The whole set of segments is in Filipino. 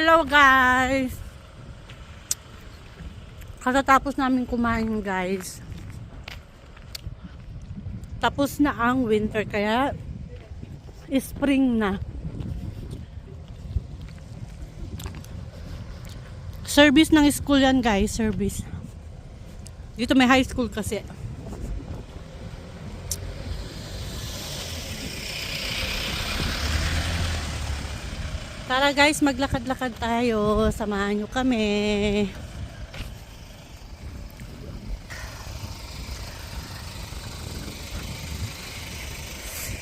Hello guys! Kakatapos namin kumain guys. Tapos na ang winter kaya spring na. Service ng school yan guys, service. Dito may high school kasi. Tara guys, maglakad-lakad tayo. Samahan nyo kami.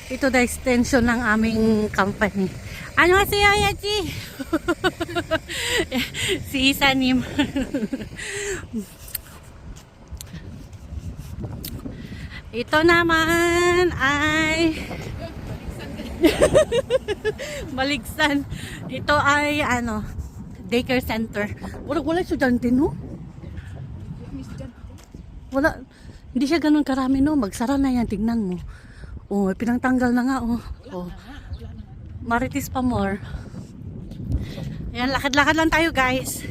Ito na extension ng aming company. Ano si Yayachi? si Isanim. Ito naman ay Maligsan. Ito ay ano, daycare center. Wala wala estudyante no? Wala. Hindi siya ganun karami no. Magsara na yan. Tignan mo. Oh, pinangtanggal na nga oh. oh. Maritis pa more. Ayan, lakad-lakad lang tayo guys.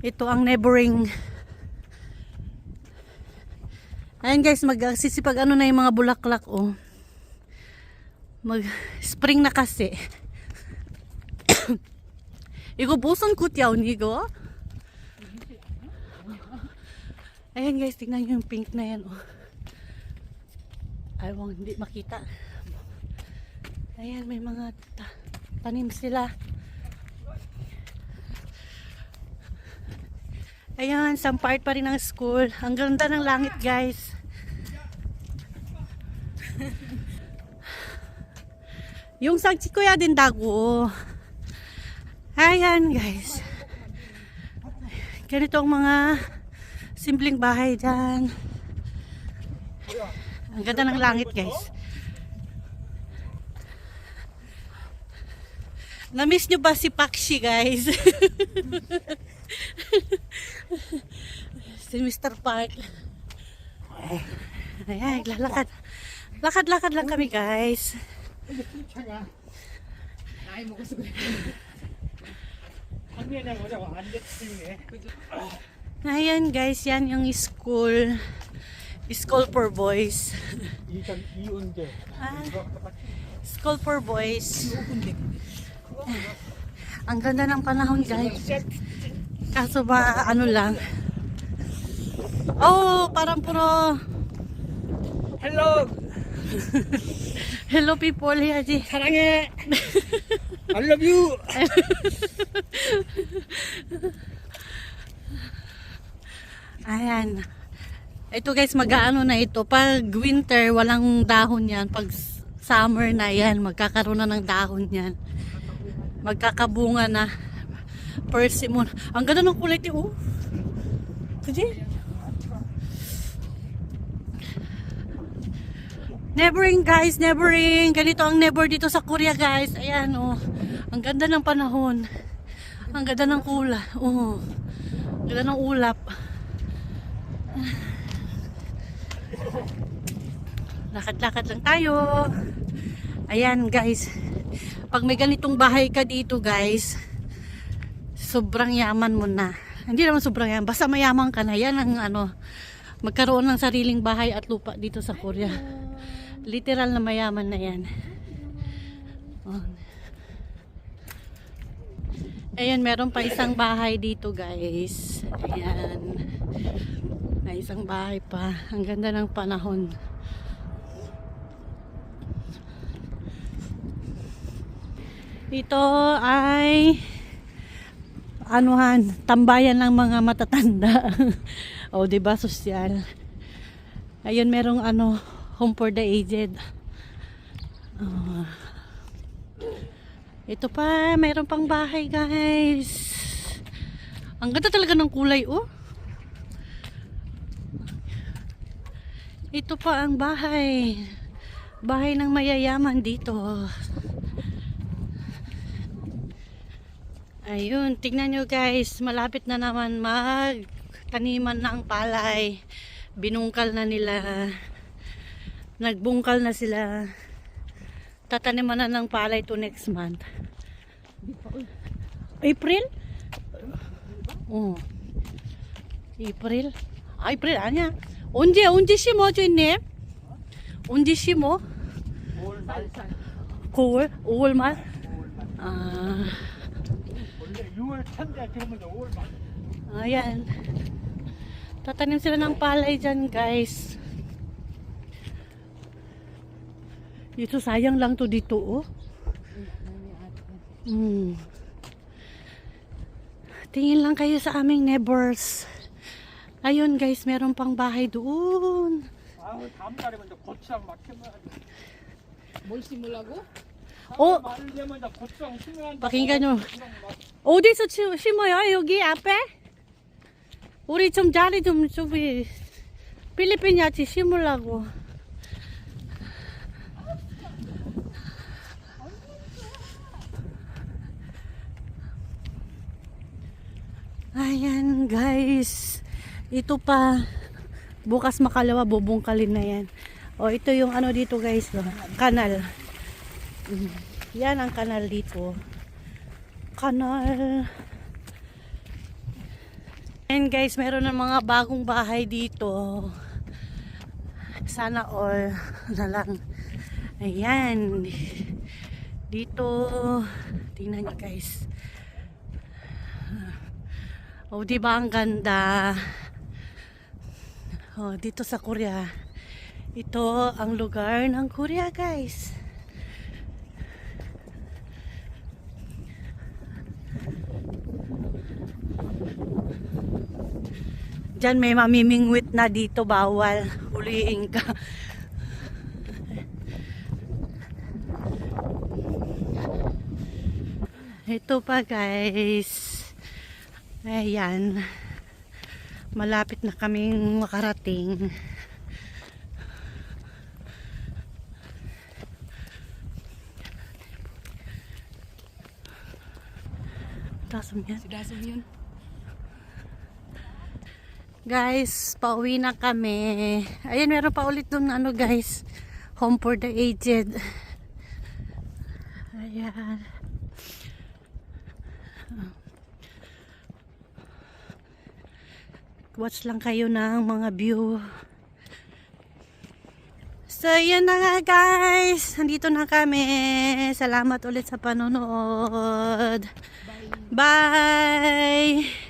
Ito ang neighboring Ayan guys, magsisipag ano na yung mga bulaklak oh. Mag spring na kasi. Igo buson kutyaw nigo. Ayan guys, tingnan nyo yung pink na yan oh. Ayaw hindi makita. Ayan, may mga ta- tanim sila. Ayan, some part pa rin ng school. Ang ganda ng langit, guys. Yung sagsi kuya din dago. Ayan, guys. Ganito ang mga simpleng bahay dyan. Ang ganda ng langit, guys. Na-miss nyo ba si Pakshi, guys? si Mr. Park. Ayan, lalakad. Lakad-lakad lang kami, guys. Ayan, guys. Yan yung school. School for boys. ah, school for boys. Ang ganda ng panahon, guys. Kaso ba, ano lang. Oh, parang puro... Hello! Hello people here, Ji. I love you! Ayan. Ito guys, mag-aano na ito. Pag winter, walang dahon yan. Pag summer na yan, magkakaroon na ng dahon yan. Magkakabunga na. Persimmon. Ang ganda ng kulay ito. Oh. Kasi, Nebering guys, nebering. Ganito ang never dito sa Korea guys. Ayan oh. Ang ganda ng panahon. Ang ganda ng kula. Oh. Ang ganda ng ulap. Lakad-lakad lang tayo. Ayan guys. Pag may ganitong bahay ka dito guys, sobrang yaman mo na. Hindi naman sobrang yaman. Basta mayaman ka na. Yan ang ano, magkaroon ng sariling bahay at lupa dito sa Korea. Literal na mayaman na yan. Oh. Ayan, meron pa isang bahay dito guys. Ayan. May isang bahay pa. Ang ganda ng panahon. Ito ay anuhan, tambayan ng mga matatanda. o, di ba sosyal? Ayun, merong ano, home for the aged. Ah. ito pa, meron pang bahay, guys. Ang ganda talaga ng kulay, oh. Ito pa ang bahay. Bahay ng mayayaman dito. Ayun, tignan nyo guys, malapit na naman mag taniman ng palay. Binungkal na nila. Nagbungkal na sila. Tataniman na ng palay to next month. April? 어. April? April 아니야. 언제 언제 심어줘 있네? 언제 심어? 5월 말살. 9월? 5월 말? 5월 말. 아, 원래 6월 천대 지금은 5월 말. ayan. Tatanim sila ng palay dyan, guys. Dito, sayang lang to dito, oh. Mm. Tingin lang kayo sa aming neighbors. Ayun, guys, meron pang bahay doon. 아우 다음 달이면 이제 고추장 막 심어야 돼. 뭘 심으려고? 어? 말을 되면 이제 고추장 심어야 돼. pakinggan nyo. 어디서 치- 심어요? 여기 앞에? 우리 좀 자리 좀 저기 필리핀 야채 심으려고. Ayan guys. Ito pa. Bukas makalawa bubungkalin na yan. O ito yung ano dito guys. No? Kanal. yan ang kanal dito kanal. And guys, meron ng mga bagong bahay dito. Sana all na lang. Ayan. Dito. Tingnan nyo guys. Oh, di ba ang ganda? Oh, dito sa Korea. Ito ang lugar ng Korea, guys. Diyan may mamimingwit na dito, bawal. Huliin ka. Ito pa guys. Ayan. Malapit na kaming makarating. Tasam yan. Si Dasom yun. Guys, pauwi na kami. Ayan, meron pa ulit dun ano guys. Home for the aged. Ayan. Watch lang kayo ng mga view. So, yun na nga guys. Nandito na kami. Salamat ulit sa panonood. Bye. Bye!